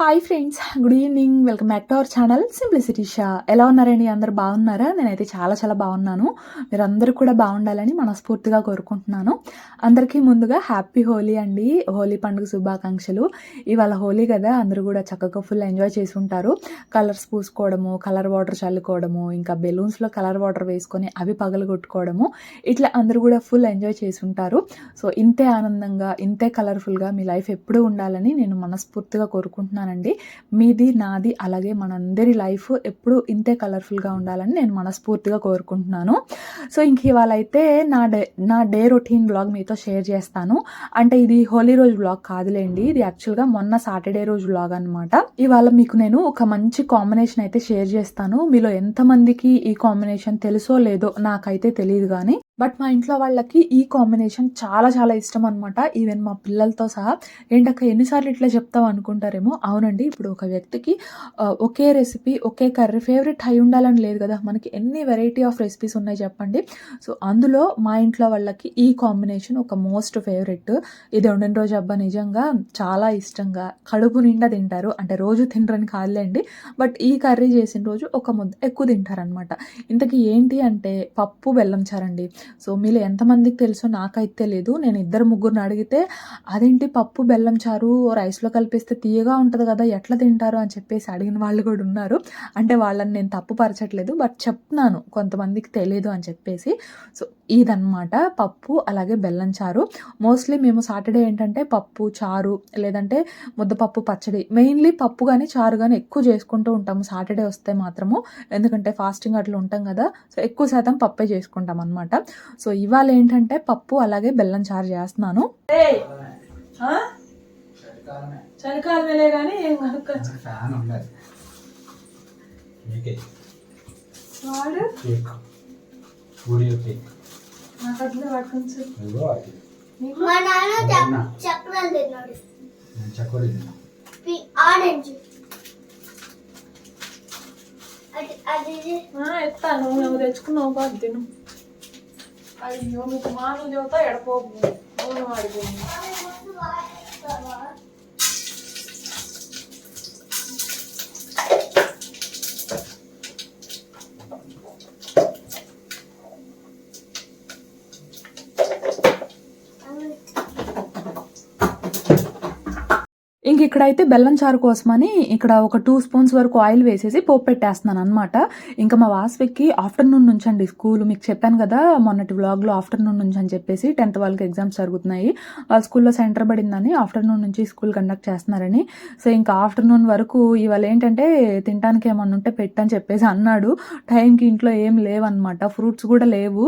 Hi friends good evening welcome back to our channel simplicity Shah ఎలా ఉన్నారండి? అందరు బాగున్నారా? నేనైతే చాలా చాలా బాగున్నాను. మీరందరూ కూడా బాగుండాలని మనస్ఫూర్తిగా కోరుకుంటున్నాను. అందరికీ ముందుగా హ్యాపీ హోలీ అండి. హోలీ పండుగ శుభాకాంక్షలు. ఇవాళ హోలీ కదా అందరూ కూడా చక్కగా ఫుల్ ఎంజాయ్ చేసి ఉంటారు. కలర్స్ పూసుకోవడము కలర్ వాటర్ చల్లుకోవడము ఇంకా బెలూన్స్లో కలర్ వాటర్ వేసుకొని అవి పగలగొట్టుకోవడము ఇట్లా అందరూ కూడా ఫుల్ ఎంజాయ్ చేసి ఉంటారు. సో ఇంతే ఆనందంగా ఇంతే కలర్ఫుల్గా మీ లైఫ్ ఎప్పుడూ ఉండాలని నేను మనస్ఫూర్తిగా కోరుకుంటున్నాను కోరుకుంటున్నానండి మీది నాది అలాగే మనందరి లైఫ్ ఎప్పుడు ఇంతే కలర్ఫుల్గా ఉండాలని నేను మనస్ఫూర్తిగా కోరుకుంటున్నాను. సో ఇంక ఇవాళ అయితే నా డే నా డే రొటీన్ బ్లాగ్ మీతో షేర్ చేస్తాను. అంటే ఇది హోలీ రోజు బ్లాగ్ కాదులేండి. ఇది యాక్చువల్గా మొన్న సాటర్డే రోజు బ్లాగ్ అనమాట ఇవాళ మీకు నేను ఒక మంచి కాంబినేషన్ అయితే షేర్ చేస్తాను. మీలో ఎంతమందికి ఈ కాంబినేషన్ తెలుసో లేదో నాకైతే తెలియదు కానీ బట్ మా ఇంట్లో వాళ్ళకి ఈ కాంబినేషన్ చాలా చాలా ఇష్టం అనమాట ఈవెన్ మా పిల్లలతో సహా. ఏంటక్క ఎన్నిసార్లు ఇట్లా చెప్తావు అనుకుంటారేమో? అవునండి ఇప్పుడు ఒక వ్యక్తికి ఒకే రెసిపీ ఒకే కర్రీ ఫేవరెట్ అయి ఉండాలని లేదు కదా. మనకి ఎన్ని వెరైటీ ఆఫ్ రెసిపీస్ ఉన్నాయి చెప్పండి? సో అందులో మా ఇంట్లో వాళ్ళకి ఈ కాంబినేషన్ ఒక మోస్ట్ ఫేవరెట్ ఇది వండిన రోజు అబ్బా నిజంగా చాలా ఇష్టంగా. కడుపు నిండా తింటారు. అంటే రోజు తినరని కాదులేండి. బట్ ఈ కర్రీ చేసిన రోజు ఒక ముద్ద ఎక్కువ తింటారనమాట ఇంతకీ ఏంటి అంటే పప్పు బెల్లం చారండి. సో మీలో ఎంతమందికి తెలుసో నాకైతే తెలియదు నేను ఇద్దరు ముగ్గురిని అడిగితే అదేంటి పప్పు బెల్లం చారు రైస్లో కలిపిస్తే తీయగా ఉంటుంది కదా ఎట్లా తింటారు? అని చెప్పేసి అడిగిన వాళ్ళు కూడా ఉన్నారు. అంటే వాళ్ళని నేను తప్పు పరచట్లేదు బట్ చెప్తున్నాను కొంతమందికి తెలియదు అని చెప్పేసి. సో ఇదన్నమాట. పప్పు అలాగే బెల్లం చారు. మోస్ట్లీ మేము సాటర్డే ఏంటంటే పప్పు చారు లేదంటే ముద్దపప్పు పచ్చడి. మెయిన్లీ పప్పు కానీ చారు కానీ ఎక్కువ చేసుకుంటూ ఉంటాము. సాటర్డే వస్తే మాత్రము. ఎందుకంటే ఫాస్టింగ్ అట్లా ఉంటాం కదా. సో ఎక్కువ శాతం పప్పే చేసుకుంటాం అనమాట సో ఇవాళ ఏంటంటే పప్పు అలాగే బెల్లం చారు చేస్తున్నాను. చలికాలమే. చలికాలమేలే కానీ ఏం వాడు? కేక్. కేక్. నాకు అట్లే పట్టుకొని ఇదిగో అది మా నాన్న? చక్- చక్రాలు తిన్నాడు. నేను చక్కెర తిన్నా. పి- ఆరెంజ్. అది అది ఎత్తాను నువ్వు తెచ్చుకున్నావు కాదు తిను. అయ్యో మీకు మాను చెబుతా ఎడపోపు వాడిపోయింది ఇంక ఇక్కడైతే బెల్లం చారు కోసమని ఇక్కడ ఒక టూ స్పూన్స్ వరకు ఆయిల్ వేసేసి పోపు పెట్టేస్తున్నాను అనమాట ఇంకా మా వాసవికి ఆఫ్టర్నూన్ నుంచి అండి స్కూల్. మీకు చెప్పాను కదా మొన్నటి వ్లాగ్లో ఆఫ్టర్నూన్ నుంచి అని చెప్పేసి టెన్త్ వాళ్ళకి ఎగ్జామ్స్ జరుగుతున్నాయి. వాళ్ళ స్కూల్లో సెంటర్ పడిందని ఆఫ్టర్నూన్ నుంచి స్కూల్ కండక్ట్ చేస్తున్నారని. సో ఇంకా ఆఫ్టర్నూన్ వరకు ఇవాళ ఏంటంటే తినడానికి ఏమన్నా ఉంటే పెట్టని చెప్పేసి అన్నాడు. టైంకి ఇంట్లో ఏం లేవన్నమాట. ఫ్రూట్స్ కూడా లేవు.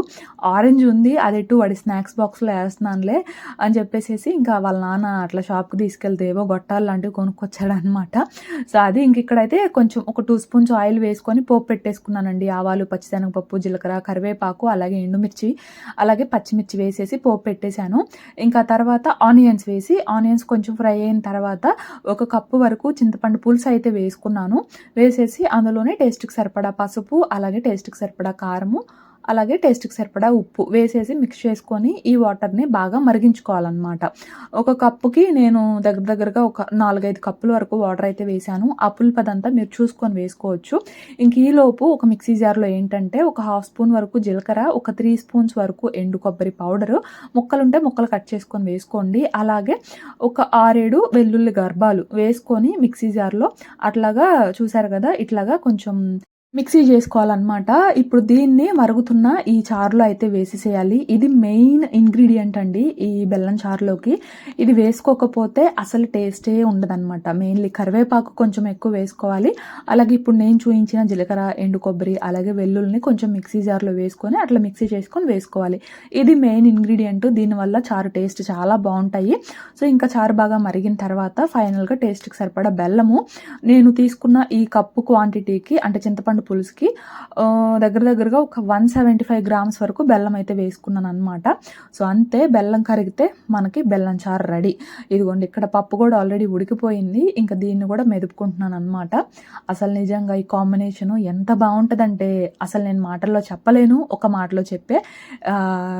ఆరెంజ్ ఉంది అది ఎటు వాడి స్నాక్స్ బాక్స్లో వేస్తున్నానులే అని చెప్పేసేసి ఇంకా వాళ్ళ నాన్న అట్లా షాప్కి తీసుకెళ్తే ఏవో గొట్టాలు లాంటివి కొనుక్కొచ్చాడు అనమాట సో అది ఇంక ఇక్కడైతే కొంచెం ఒక టూ స్పూన్స్ ఆయిల్ వేసుకొని పోపు పెట్టేసుకున్నానండి. ఆవాలు పచ్చిశనగపప్పు జీలకర్ర కరివేపాకు అలాగే ఎండుమిర్చి అలాగే పచ్చిమిర్చి వేసేసి పోపు పెట్టేశాను. ఇంకా తర్వాత ఆనియన్స్ వేసి ఆనియన్స్ కొంచెం ఫ్రై అయిన తర్వాత ఒక కప్పు వరకు చింతపండు పులుసు అయితే వేసుకున్నాను. వేసేసి అందులోనే టేస్ట్కి సరిపడా పసుపు అలాగే టేస్ట్కి సరిపడా కారము అలాగే టేస్ట్కి సరిపడా ఉప్పు వేసేసి మిక్స్ చేసుకొని ఈ వాటర్ని బాగా మరిగించుకోవాలన్నమాట. ఒక కప్పుకి నేను దగ్గర దగ్గరగా ఒక నాలుగైదు కప్పుల వరకు వాటర్ అయితే వేసాను. ఆ పులుపదంతా మీరు చూసుకొని వేసుకోవచ్చు. ఇంక ఈలోపు ఒక మిక్సీ జార్లో ఏంటంటే ఒక హాఫ్ స్పూన్ వరకు జీలకర్ర ఒక త్రీ స్పూన్స్ వరకు ఎండు కొబ్బరి పౌడరు ముక్కలుంటే ముక్కలు కట్ చేసుకొని వేసుకోండి. అలాగే ఒక ఆరేడు వెల్లుల్లి గర్భాలు వేసుకొని మిక్సీ జార్లో అట్లాగా చూసారు కదా ఇట్లాగా కొంచెం మిక్సీ చేసుకోవాలన్నమాట. ఇప్పుడు దీన్ని మరుగుతున్న ఈ చారులో అయితే వేసేసేయాలి. ఇది మెయిన్ ఇంగ్రీడియంట్ అండి ఈ బెల్లం చారులోకి. ఇది వేసుకోకపోతే అసలు టేస్టే ఉండదన్నమాట. మెయిన్లీ కరివేపాకు కొంచెం ఎక్కువ వేసుకోవాలి. అలాగే ఇప్పుడు నేను చూపించిన జీలకర్ర ఎండు కొబ్బరి అలాగే వెల్లుల్ని కొంచెం మిక్సీ జార్లో వేసుకొని అట్లా మిక్సీ చేసుకొని వేసుకోవాలి. ఇది మెయిన్ ఇంగ్రీడియంట్. దీనివల్ల చారు టేస్ట్ చాలా బాగుంటాయి. సో ఇంకా చారు బాగా మరిగిన తర్వాత ఫైనల్గా టేస్ట్కి సరిపడా బెల్లము. నేను తీసుకున్న ఈ కప్పు క్వాంటిటీకి అంటే చింతపండు చింతపండు పులుసుకి. దగ్గర దగ్గరగా ఒక వన్ సెవెంటీ ఫైవ్ గ్రామ్స్ వరకు బెల్లం అయితే వేసుకున్నాను అనమాట సో అంతే బెల్లం కరిగితే మనకి బెల్లం చారు రెడీ. ఇదిగోండి ఇక్కడ పప్పు కూడా ఆల్రెడీ ఉడికిపోయింది. ఇంకా దీన్ని కూడా మెదుపుకుంటున్నాను అనమాట అసలు నిజంగా ఈ కాంబినేషను ఎంత బాగుంటుందంటే అసలు నేను మాటల్లో చెప్పలేను ఒక మాటలో చెప్పే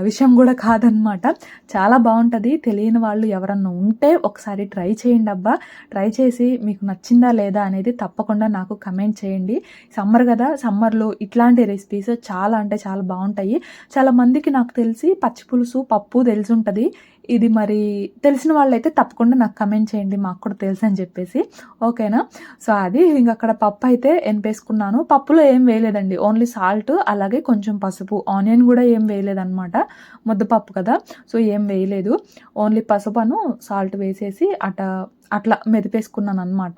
విషయం కూడా కాదనమాట చాలా బాగుంటుంది తెలియని వాళ్ళు ఎవరన్నా ఉంటే ఒకసారి ట్రై చేయండి అబ్బా. ట్రై చేసి మీకు నచ్చిందా లేదా అనేది తప్పకుండా నాకు కమెంట్ చేయండి. సమ్మర్గా కదా సమ్మర్లో ఇట్లాంటి రెసిపీస్ చాలా అంటే చాలా బాగుంటాయి. చాలా మందికి నాకు తెలిసి పచ్చి పులుసు పప్పు తెలిసి ఉంటుంది ఇది మరి తెలిసిన వాళ్ళైతే తప్పకుండా నాకు కమెంట్ చేయండి మాకు కూడా తెలుసు అని చెప్పేసి. ఓకేనా సో అది ఇంక అక్కడ పప్పు అయితే ఎనిపేసుకున్నాను పప్పులో ఏం వేయలేదండి. ఓన్లీ సాల్ట్ అలాగే కొంచెం పసుపు. ఆనియన్ కూడా ఏం వేయలేదన్నమాట. ముద్దపప్పు కదా. సో ఏం వేయలేదు. ఓన్లీ పసుపును సాల్ట్ వేసేసి అట అట్లా మెదిపేసుకున్నాను అనమాట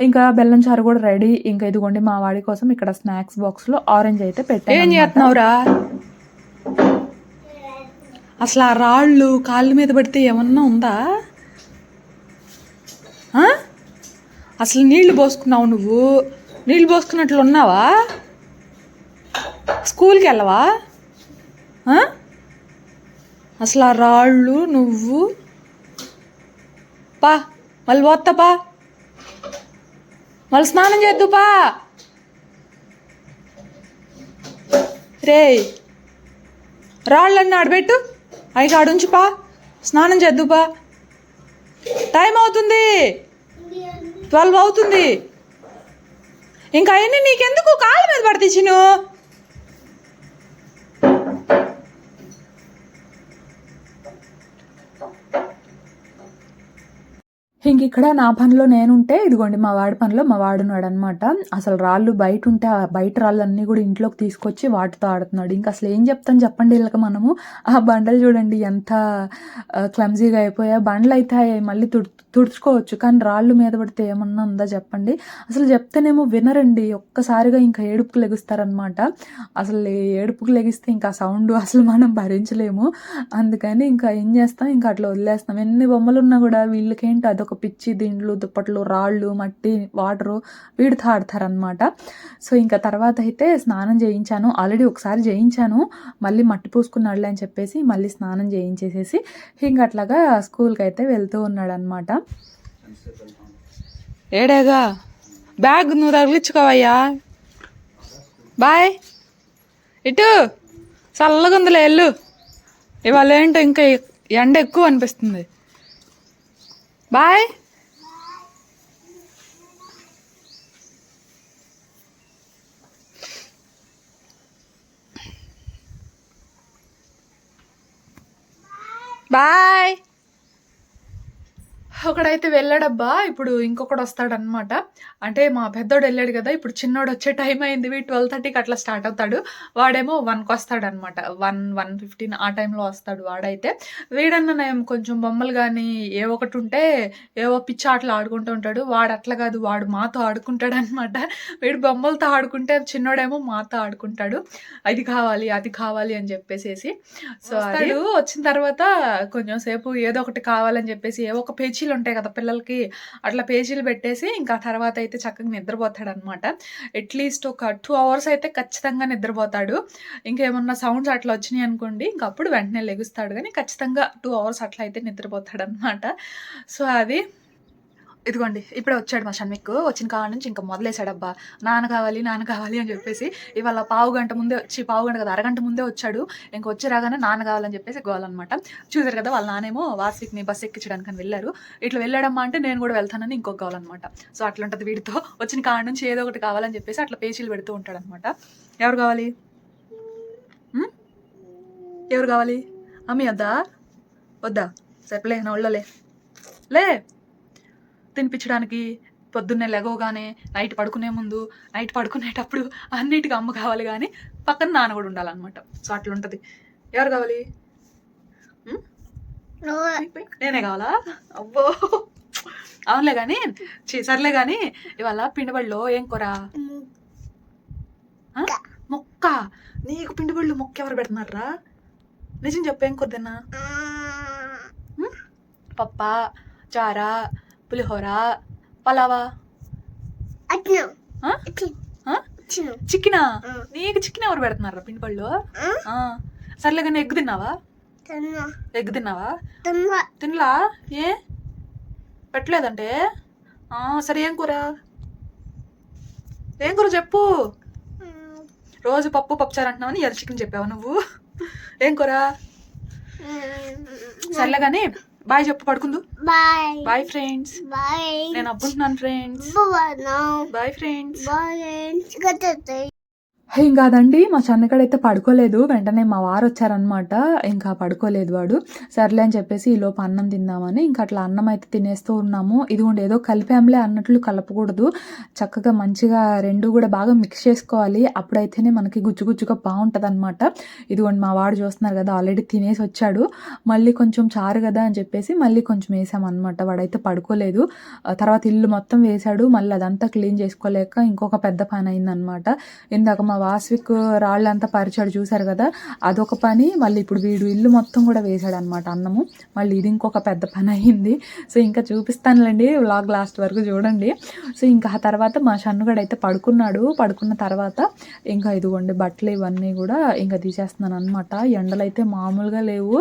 ఇంకా బెల్లం చారు కూడా రెడీ ఇంకా ఇదిగోండి మా వాడి కోసం ఇక్కడ స్నాక్స్ బాక్స్లో ఆరెంజ్ అయితే పెట్టాను ఏం అన్నమాట. చేస్తున్నావురా? అసలు ఆ రాళ్ళు కాళ్ళ మీద పడితే ఏమన్నా ఉందా? అసలు నీళ్ళు పోసుకున్నావు నువ్వు? నీళ్ళు పోసుకున్నట్లు ఉన్నావా? స్కూల్కి వెళ్ళవా? అసలు ఆ రాళ్ళు నువ్వు? పా మళ్ళీ పోతా పా. మళ్ళీ స్నానం చేద్దు పా. రేయ్ రాళ్ళన్నీ ఆడబెట్టు. అవి ఆడుంచి పా స్నానం చేద్దు పా టైం అవుతుంది. ట్వెల్వ్ అవుతుంది. ఇంకా అవన్నీ నీకెందుకు? కాళ్ళ మీద పడితే చిను ఇంక ఇక్కడ నా పనిలో నేనుంటే ఇదిగోండి మా వాడి పనిలో మా వాడున్నాడు అనమాట అసలు రాళ్ళు బయట ఉంటే ఆ బయట రాళ్ళు అన్నీ కూడా ఇంట్లోకి తీసుకొచ్చి వాటితో ఆడుతున్నాడు. ఇంకా అసలు ఏం చెప్తాను చెప్పండి వీళ్ళకి మనము. ఆ బండలు చూడండి ఎంత క్లమ్జీగా అయిపోయా. బండ్లు అయితే మళ్ళీ తుడు తుడుచుకోవచ్చు కానీ రాళ్ళు మీద పడితే ఏమన్నా ఉందా చెప్పండి. అసలు చెప్తేనేమో వినరండి. ఒక్కసారిగా ఇంకా ఏడుపుకు లెగుస్తారనమాట. అసలు ఏడుపుకు లెగిస్తే ఇంకా సౌండ్ అసలు మనం భరించలేము. అందుకని ఇంకా ఏం చేస్తాం? ఇంకా అట్లా వదిలేస్తాం ఎన్ని బొమ్మలు ఉన్నా కూడా వీళ్ళకేంటి అదొక పిచ్చి దిండ్లు దుప్పట్లు రాళ్ళు మట్టి వాటరు వీడితో ఆడతారనమాట సో ఇంకా తర్వాత అయితే స్నానం చేయించాను. ఆల్రెడీ ఒకసారి చేయించాను. మళ్ళీ మట్టి పూసుకున్నాడులే అని చెప్పేసి మళ్ళీ స్నానం చేయించేసేసి ఇంకా అట్లాగా స్కూల్కి అయితే వెళ్తూ ఉన్నాడనమాట ఏడేగా? బ్యాగ్ నువ్వు తగిలించుకోవయ్యా. బాయ్. ఇటు. చల్లగా ఉందిలే వెళ్ళు. ఇవాళ ఏంటో ఇంకా ఎండ ఎక్కువ అనిపిస్తుంది. బాయ్ బాయ్ ఒకడైతే వెళ్ళాడబ్బా ఇప్పుడు ఇంకొకడు వస్తాడనమాట అంటే మా పెద్దోడు వెళ్ళాడు కదా ఇప్పుడు చిన్నోడు వచ్చే టైం అయింది ట్వెల్వ్ థర్టీకి అట్లా స్టార్ట్ అవుతాడు. వాడేమో వన్కి వస్తాడనమాట వన్ వన్ ఫిఫ్టీన్ ఆ టైంలో వస్తాడు వాడైతే. వీడన్న నేను కొంచెం బొమ్మలు కానీ ఏ ఒకటి ఉంటే ఏవో పిచ్చి ఆటలు ఆడుకుంటూ ఉంటాడు. వాడు అట్లా కాదు వాడు మాతో ఆడుకుంటాడు అనమాట వీడు బొమ్మలతో ఆడుకుంటే చిన్నోడేమో మాతో ఆడుకుంటాడు. అది కావాలి అది కావాలి అని చెప్పేసేసి. సో అది వచ్చిన తర్వాత కొంచెం సేపు ఏదో ఒకటి కావాలని చెప్పేసి ఏ ఒక పేజీలు ఉంటాయి కదా పిల్లలకి అట్లా పేజీలు పెట్టేసి ఇంకా తర్వాత అయితే చక్కగా నిద్రపోతాడు అనమాట అట్లీస్ట్ ఒక టూ అవర్స్ అయితే ఖచ్చితంగా నిద్రపోతాడు. ఇంకేమన్నా సౌండ్స్ అట్లా వచ్చినాయి అనుకోండి ఇంకా అప్పుడు వెంటనే లెగుస్తాడు. కానీ ఖచ్చితంగా టూ అవర్స్ అట్లా అయితే నిద్రపోతాడు అనమాట సో అది ఇదిగోండి ఇప్పుడే వచ్చాడు మా షణ్మిక్ వచ్చిన కాడ నుంచి ఇంకా మొదలేశాడబ్బా. నాన్న కావాలి నాన్న కావాలి అని చెప్పేసి ఇవాళ పావు గంట ముందే వచ్చి పావు గంట కదా అరగంట ముందే వచ్చాడు. ఇంక వచ్చి రాగానే నాన్న కావాలని చెప్పేసి గోవాలన్నమాట చూసారు కదా వాళ్ళ నానేమో వార్షిక్ని బస్సు ఎక్కించడానికి అని వెళ్ళారు. ఇట్లా వెళ్ళాడమ్మా అంటే నేను కూడా వెళ్తానని ఇంకొక కావాలన్నమాట సో అట్లా ఉంటుంది వీడితో. వచ్చిన కాడ నుంచి ఏదో ఒకటి కావాలని చెప్పేసి అట్లా పేచీలు పెడుతూ ఉంటాడు అనమాట ఎవరు కావాలి? ఎవరు కావాలి? అమ్మి వద్దా? వద్దా? సరిపోలే నా ఒళ్ళలే లే! తినిపించడానికి పొద్దున్నే లెగవగానే నైట్ పడుకునే ముందు నైట్ పడుకునేటప్పుడు అన్నిటికీ అమ్మ కావాలి కానీ పక్కన నాన్న కూడా ఉండాలన్నమాట. సో అట్లా ఉంటుంది ఎవరు కావాలి? నేనే కావాలా? అబ్బో. అవునులే కానీ సర్లే కానీ ఇవాళ పిండిబడిలో ఏం కూర? మొక్క. నీకు పిండిబళ్ళు మొక్క ఎవరు పెడుతున్నారా నిజం చెప్పు ఏం కూర తిన్నా? పప్ప చారా పులిహోర పలావా? ఆ. నీకు చిక్కిన ఎవరు పెడుతున్నారా పిండి పళ్ళు. సర్లే కానీ ఎగ్ తిన్నావా? తిన్నా. ఎగ్ తిన్నావా? తిన్నా. తినలా? ఏ? పెట్టలేదంటే? సరే ఏం కూర? ఏం కూర చెప్పు? రోజు పప్పు పప్పుచారు అంటున్నావని ఎర్ర చికెన్ చెప్పావు నువ్వు? ఏం కూర? సర్లే కానీ బాయ్ చెప్పు పడుకుందు. బాయ్. Bye friends. బాయ్. నేను అబ్బుంటున్నాను friends. Bye. Bye friends. Bye. ఏం కాదండి మా చన్నగాడైతే పడుకోలేదు. వెంటనే మా వారు వచ్చారనమాట ఇంకా పడుకోలేదు వాడు. సర్లే అని చెప్పేసి ఈ లోపు అన్నం తిందామని ఇంకా అట్లా అన్నం అయితే తినేస్తూ ఉన్నాము. ఇదిగోండి ఏదో కలిపాంలే అన్నట్లు కలపకూడదు. చక్కగా మంచిగా రెండు కూడా బాగా మిక్స్ చేసుకోవాలి. అప్పుడైతేనే మనకి గుజ్జు గుజ్జుగా బాగుంటుంది అనమాట ఇదిగోండి మా వాడు చూస్తున్నారు కదా ఆల్రెడీ తినేసి వచ్చాడు. మళ్ళీ కొంచెం చారు కదా అని చెప్పేసి మళ్ళీ కొంచెం వేసామన్నమాట. వాడైతే పడుకోలేదు. తర్వాత ఇల్లు మొత్తం వేశాడు. మళ్ళీ అదంతా క్లీన్ చేసుకోలేక ఇంకొక పెద్ద పని అయిందనమాట ఇందాక మా వాస్విక్ రాళ్ళంతా పరిచాడు చూశారు కదా? అదొక పని. మళ్ళీ ఇప్పుడు వీడు ఇల్లు మొత్తం కూడా వేశాడు అనమాట అన్నము. మళ్ళీ ఇది ఇంకొక పెద్ద పని అయింది. సో ఇంకా చూపిస్తానులేండి వ్లాగ్ లాస్ట్ వరకు చూడండి. సో ఇంకా ఆ తర్వాత మా షన్నుగడు అయితే పడుకున్నాడు. పడుకున్న తర్వాత ఇంకా ఇదిగోండి బట్టలు ఇవన్నీ కూడా ఇంకా తీసేస్తున్నాను అనమాట ఎండలు అయితే మామూలుగా లేవు.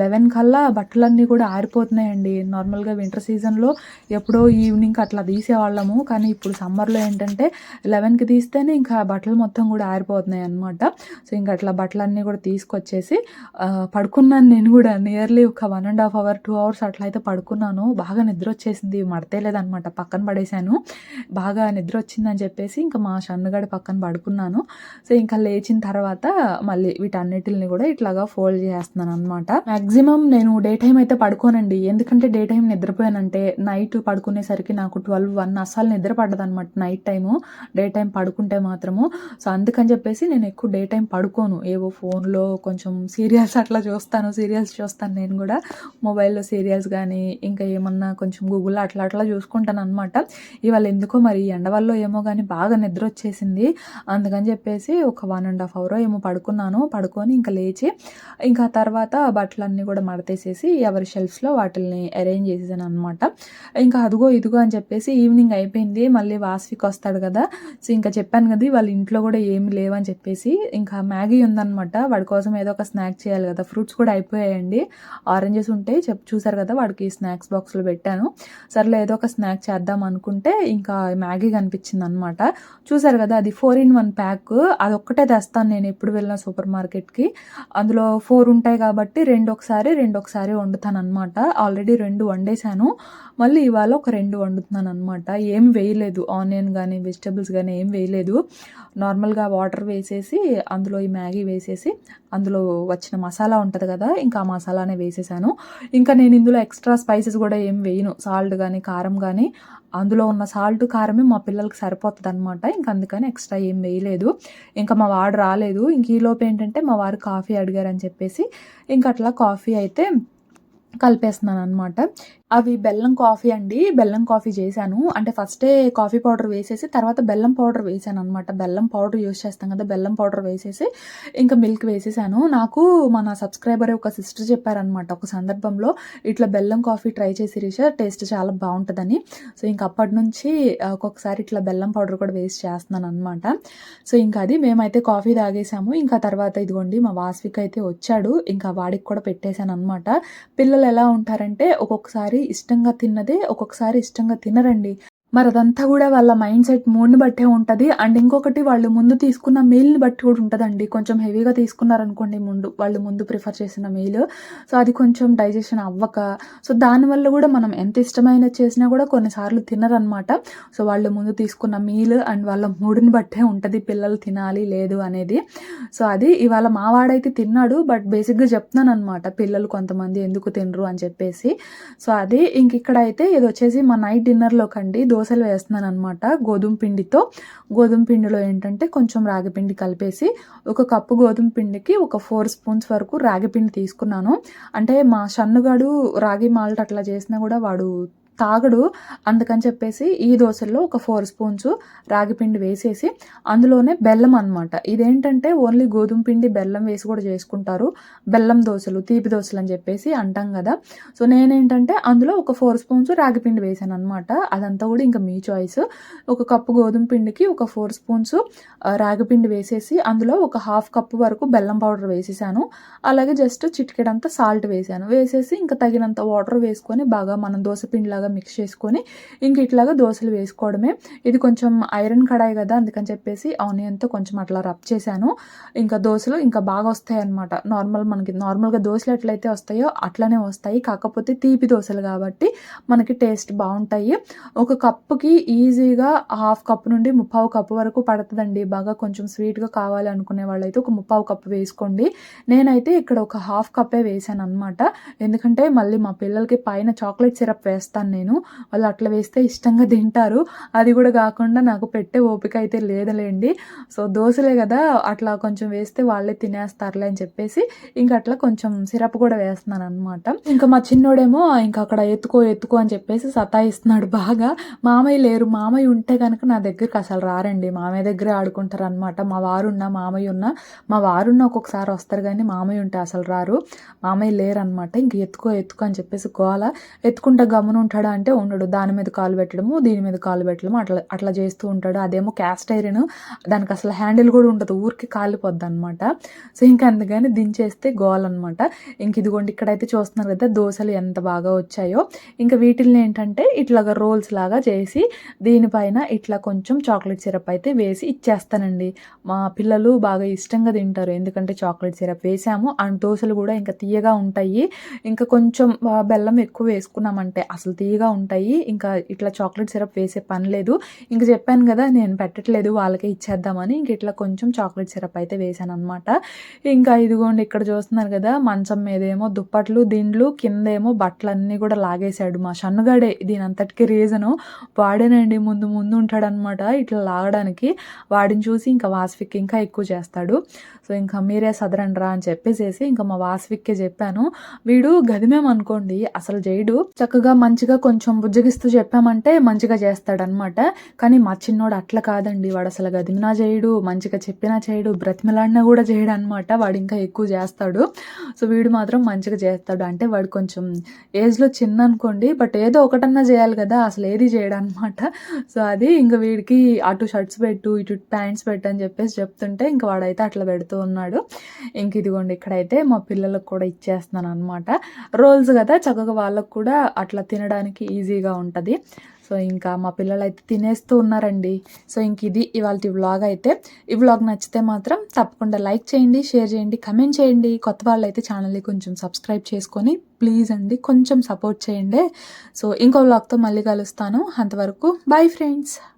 లెవెన్ కల్లా బట్టలన్నీ కూడా ఆరిపోతున్నాయండి. నార్మల్గా వింటర్ సీజన్లో ఎప్పుడో ఈవినింగ్ అట్లా తీసేవాళ్ళము. కానీ ఇప్పుడు సమ్మర్లో ఏంటంటే లెవెన్కి తీస్తేనే ఇంకా బట్టలు మొత్తం కూడా ఆరిపోతున్నాయి అనమాట సో ఇంకా అట్లా బట్టలన్నీ కూడా తీసుకొచ్చేసి పడుకున్నాను నేను కూడా నియర్లీ ఒక one and half hour two hours అట్లా అయితే పడుకున్నాను. బాగా నిద్ర వచ్చేసింది మడతలేదనమాట పక్కన పడేశాను. బాగా నిద్ర వచ్చిందని చెప్పేసి ఇంకా మా షన్నుగాడి పక్కన పడుకున్నాను. సో ఇంకా లేచిన తర్వాత మళ్ళీ వీటన్నిటిని కూడా ఇట్లాగా ఫోల్డ్ చేస్తున్నాను అనమాట మ్యాక్సిమం నేను డే టైం అయితే పడుకోనండి. ఎందుకంటే డే టైం నిద్రపోయానంటే నైట్ పడుకునేసరికి నాకు ట్వెల్వ్ వన్ అస్సలు నిద్ర పడ్డదనమాట నైట్ టైము. డే టైం పడుకుంటే మాత్రము. సో అందుకని చెప్పేసి నేను ఎక్కువ డే టైం పడుకోను. ఏవో ఫోన్లో కొంచెం సీరియల్స్ అట్లా చూస్తాను సీరియల్స్ చూస్తాను నేను కూడా. మొబైల్లో సీరియల్స్ కానీ ఇంకా ఏమన్నా కొంచెం గూగుల్లో అట్లా అట్లా చూసుకుంటాను అనమాట ఇవాళ ఎందుకో మరి ఈ ఎండ వల్ల ఏమో కానీ బాగా నిద్ర వచ్చేసింది. అందుకని చెప్పేసి ఒక వన్ అండ్ హాఫ్ అవర్ ఏమో పడుకున్నాను. పడుకొని ఇంకా లేచి ఇంకా తర్వాత బట్టలన్నీ కూడా మడతేసేసి ఎవరి షెల్ఫ్స్లో వాటిల్ని అరేంజ్ చేసేసాను అనమాట ఇంకా అదిగో ఇదిగో అని చెప్పేసి ఈవినింగ్ అయిపోయింది. మళ్ళీ వాస్విక్ వస్తాడు కదా. సో ఇంకా చెప్పాను కదా వాళ్ళ ఇంట్లో కూడా ఏమి లేవని చెప్పేసి ఇంకా మ్యాగీ ఉందనమాట వాడి కోసం ఏదో ఒక స్నాక్ చేయాలి కదా. ఫ్రూట్స్ కూడా అయిపోయాయండి. ఆరెంజెస్ ఉంటే చెప్ చూసారు కదా వాడికి స్నాక్స్ బాక్స్లో పెట్టాను. సర్లే ఏదో ఒక స్నాక్ చేద్దాం అనుకుంటే ఇంకా మ్యాగీ కనిపించింది అనమాట చూసారు కదా అది ఫోర్ ఇన్ వన్ ప్యాక్ అది ఒక్కటే తెస్తాను నేను ఎప్పుడు వెళ్ళిన సూపర్ మార్కెట్కి. అందులో ఫోర్ ఉంటాయి కాబట్టి రెండు ఒకసారి రెండు ఒకసారి వండుతాను అనమాట ఆల్రెడీ రెండు వండేశాను. మళ్ళీ ఇవాళ ఒక రెండు వండుతున్నాను అనమాట ఏం వేయలేదు. ఆనియన్ కానీ వెజిటబుల్స్ కానీ ఏం వేయలేదు. నార్మల్గా వాటర్ వేసేసి అందులో ఈ మ్యాగీ వేసేసి అందులో వచ్చిన మసాలా ఉంటుంది కదా ఇంకా ఆ మసాలానే వేసేసాను. ఇంకా నేను ఇందులో ఎక్స్ట్రా స్పైసెస్ కూడా ఏం వేయను. సాల్ట్ కానీ కారం కానీ అందులో ఉన్న సాల్ట్ కారమే మా పిల్లలకి సరిపోతుంది అనమాట ఇంకా అందుకని ఎక్స్ట్రా ఏం వేయలేదు. ఇంకా మా వాడు రాలేదు. ఇంక ఈలోపు ఏంటంటే మా వారు కాఫీ అడిగారని చెప్పేసి ఇంకా అట్లా కాఫీ అయితే కలిపేస్తున్నాను అనమాట అవి బెల్లం కాఫీ అండి. బెల్లం కాఫీ చేశాను. అంటే ఫస్టే కాఫీ పౌడర్ వేసేసి తర్వాత బెల్లం పౌడర్ వేసాను అనమాట బెల్లం పౌడర్ యూస్ చేస్తాం కదా బెల్లం పౌడర్ వేసేసి ఇంకా మిల్క్ వేసేసాను. నాకు మన సబ్స్క్రైబర్ ఒక సిస్టర్ చెప్పారనమాట ఒక సందర్భంలో. ఇట్లా బెల్లం కాఫీ ట్రై చేసి రిషా టేస్ట్ చాలా బాగుంటుందని. సో ఇంకా అప్పటి నుంచి ఒక్కొక్కసారి ఇట్లా బెల్లం పౌడర్ కూడా వేస్ట్ చేస్తున్నాను అనమాట సో ఇంకా అది మేమైతే కాఫీ తాగేసాము. ఇంకా తర్వాత ఇదిగోండి మా వాస్విక్ అయితే వచ్చాడు. ఇంకా వాడికి కూడా పెట్టేశాను అనమాట పిల్లలు ఎలా ఉంటారంటే ఒక్కొక్కసారి ఇష్టంగా తిన్నదే ఒక్కొక్కసారి ఇష్టంగా తినరండి. మరి అదంతా కూడా వాళ్ళ మైండ్ సెట్ మూడ్ని బట్టే ఉంటుంది. అండ్ ఇంకొకటి వాళ్ళు ముందు తీసుకున్న మీల్ని బట్టి కూడా ఉంటుందండి. కొంచెం హెవీగా తీసుకున్నారనుకోండి ముందు వాళ్ళు ముందు ప్రిఫర్ చేసిన మీల్. సో అది కొంచెం డైజెషన్ అవ్వక సో దానివల్ల కూడా మనం ఎంత ఇష్టమైన చేసినా కూడా కొన్నిసార్లు తినరనమాట. సో వాళ్ళు ముందు తీసుకున్న మీల్ అండ్ వాళ్ళ మూడుని బట్టే ఉంటుంది. పిల్లలు తినాలి లేదు అనేది. సో అది ఇవాళ మావాడైతే తిన్నాడు బట్ బేసిక్గా చెప్తున్నాను అనమాట పిల్లలు కొంతమంది ఎందుకు తినరు అని చెప్పేసి. సో అది ఇంక ఇక్కడ అయితే ఇది వచ్చేసి మా నైట్ డిన్నర్లో కండి దోశలు వేస్తున్నాను అనమాట గోధుమ పిండితో. గోధుమ పిండిలో ఏంటంటే కొంచెం రాగిపిండి కలిపేసి ఒక కప్పు గోధుమ పిండికి ఒక ఫోర్ స్పూన్స్ వరకు రాగిపిండి తీసుకున్నాను. అంటే మా షన్నుగాడు రాగి మాల్ట్ అట్లా చేసినా కూడా వాడు తాగడు. అందుకని చెప్పేసి ఈ దోశల్లో ఒక ఫోర్ స్పూన్స్ రాగి పిండి వేసేసి అందులోనే బెల్లం అనమాట ఇదేంటంటే ఓన్లీ గోధుమ పిండి బెల్లం వేసి కూడా చేసుకుంటారు. బెల్లం దోశలు తీపి దోశలు అని చెప్పేసి అంటాం కదా. సో నేనేంటంటే అందులో ఒక ఫోర్ స్పూన్స్ రాగిపిండి వేసాను అనమాట అదంతా కూడా ఇంకా మీ చాయిస్. ఒక కప్పు గోధుమ పిండికి ఒక ఫోర్ స్పూన్స్ రాగి పిండి వేసేసి అందులో ఒక హాఫ్ కప్పు వరకు బెల్లం పౌడర్ వేసేసాను. అలాగే జస్ట్ చిటికెడంతా సాల్ట్ వేసాను. వేసేసి ఇంకా తగినంత వాటర్ వేసుకొని బాగా మనం దోశ పిండిలాగా మిక్స్ చేసుకొని ఇంక ఇట్లాగా దోశలు వేసుకోవడమే. ఇది కొంచెం ఐరన్ కడాయి కదా అందుకని చెప్పేసి ఆనియన్తో కొంచెం అట్లా రబ్ చేశాను. ఇంకా దోశలు ఇంకా బాగా వస్తాయి అనమాట నార్మల్ మనకి నార్మల్గా దోశలు ఎట్లయితే వస్తాయో అట్లనే వస్తాయి. కాకపోతే తీపి దోశలు కాబట్టి మనకి టేస్ట్ బాగుంటాయి. ఒక కప్పుకి ఈజీగా హాఫ్ కప్ నుండి ముప్పావు కప్పు వరకు పడుతుందండి. బాగా కొంచెం స్వీట్గా కావాలి అనుకునే వాళ్ళైతే ఒక ముప్పావు కప్పు వేసుకోండి. నేనైతే ఇక్కడ ఒక హాఫ్ కప్పే వేసాను అనమాట ఎందుకంటే మళ్ళీ మా పిల్లలకి పైన చాక్లెట్ సిరప్ వేస్తాను నేను. వాళ్ళు అట్లా వేస్తే ఇష్టంగా తింటారు. అది కూడా కాకుండా నాకు పెట్టే ఓపిక అయితే లేదులేండి. సో దోశలే కదా అట్లా కొంచెం వేస్తే వాళ్ళే తినేస్తారులే అని చెప్పేసి ఇంకా అట్లా కొంచెం సిరప్ కూడా వేస్తున్నాను అనమాట ఇంకా మా చిన్నోడేమో ఇంకా అక్కడ ఎత్తుకో ఎత్తుకో అని చెప్పేసి సతాయిస్తున్నాడు బాగా. మామయ్య లేరు. మామయ్య ఉంటే కనుక నా దగ్గరికి అసలు రారండి. మామయ్య దగ్గరే ఆడుకుంటారు అనమాట మా వారు మామయ్య ఉన్నా. మా వారున్న ఒక్కొక్కసారి వస్తారు కానీ మామయ్య ఉంటే అసలు రారు. మామయ్య లేరు అనమాట ఇంక ఎత్తుకో ఎత్తుకో అని చెప్పేసి గోల. ఎత్తుకుంటే గమ్మున ఉండడా అంటే ఉండడు దాని మీద కాలు పెట్టడము దీని మీద కాలు పెట్టడము అట్లా అట్లా చేస్తూ ఉంటాడు. అదేమో క్యాస్ట్ ఐరన్ దానికి అసలు హ్యాండిల్ కూడా ఉండదు ఊరికి కాలిపోద్ది అనమాట సో ఇంకా అందుకని దించేస్తే గోల్ అనమాట ఇంక ఇదిగోండి ఇక్కడైతే చూస్తున్నారు కదా దోశలు ఎంత బాగా వచ్చాయో. ఇంకా వీటిల్ని ఏంటంటే ఇట్లాగా రోల్స్ లాగా చేసి దీనిపైన ఇట్లా కొంచెం చాక్లెట్ సిరప్ అయితే వేసి ఇచ్చేస్తానండి. మా పిల్లలు బాగా ఇష్టంగా తింటారు ఎందుకంటే చాక్లెట్ సిరప్ వేసాము అండ్ దోశలు కూడా ఇంకా తీయగా ఉంటాయి. ఇంకా కొంచెం బెల్లం ఎక్కువ వేసుకున్నామంటే అసలు ఫ్రీగా ఉంటాయి. ఇంకా ఇట్లా చాక్లెట్ సిరప్ వేసే పని లేదు. ఇంకా చెప్పాను కదా నేను పెట్టట్లేదు వాళ్ళకే ఇచ్చేద్దామని. ఇంక ఇట్లా కొంచెం చాక్లెట్ సిరప్ అయితే వేసాను అనమాట ఇంకా ఇదిగోండి ఇక్కడ చూస్తున్నారు కదా మంచం మీదేమో దుప్పట్లు దిండ్లు కిందేమో బట్టలన్నీ కూడా లాగేశాడు మా షన్నుగాడే. దీని అంతటికి రీజను వాడేనండి ముందు ముందు ఉంటాడనమాట ఇట్లా లాగడానికి. వాడిని చూసి ఇంకా వాస్విక్ ఇంకా ఎక్కువ చేస్తాడు. సో ఇంకా మీరే సదరండ్రా అని చెప్పేసేసి ఇంకా మా వాస్విక్కే చెప్పాను. వీడు గదిమేమనుకోండి అసలు చేయడు చక్కగా మంచిగా కొంచెం బుజ్జగిస్తూ చెప్పామంటే మంచిగా చేస్తాడనమాట కానీ మా చిన్నోడు అట్లా కాదండి. వాడు అసలు గదిమినా చేయడు మంచిగా చెప్పినా చేయడు బ్రతిమలాడినా కూడా చేయడు అనమాట వాడు ఇంకా ఎక్కువ చేస్తాడు. సో వీడు మాత్రం మంచిగా చేస్తాడు. అంటే వాడు కొంచెం ఏజ్లో చిన్న అనుకోండి బట్ ఏదో ఒకటన్నా చేయాలి కదా అసలు ఏది చేయడనమాట సో అది ఇంకా వీడికి అటు షర్ట్స్ పెట్టు ఇటు ప్యాంట్స్ పెట్టు అని చెప్పేసి చెప్తుంటే ఇంకా వాడైతే అట్లా పెడుతూ ఉన్నాడు. ఇంక ఇదిగోండి ఇక్కడైతే మా పిల్లలకు కూడా ఇచ్చేస్తున్నాను అనమాట రోల్స్ కదా చక్కగా వాళ్ళకు కూడా అట్లా తినడానికి ఈజీగా ఉంటుంది. సో ఇంకా మా పిల్లలు అయితే తినేస్తూ ఉన్నారండి. సో ఇంక ఇది ఇవాళ వ్లాగ్ అయితే. ఈ వ్లాగ్ నచ్చితే మాత్రం తప్పకుండా లైక్ చేయండి షేర్ చేయండి కమెంట్ చేయండి. కొత్త వాళ్ళు అయితే ఛానల్ని కొంచెం సబ్స్క్రైబ్ చేసుకొని ప్లీజ్ అండి కొంచెం సపోర్ట్ చేయండి. సో ఇంకో వ్లాగ్తో మళ్ళీ కలుస్తాను. అంతవరకు బాయ్ ఫ్రెండ్స్.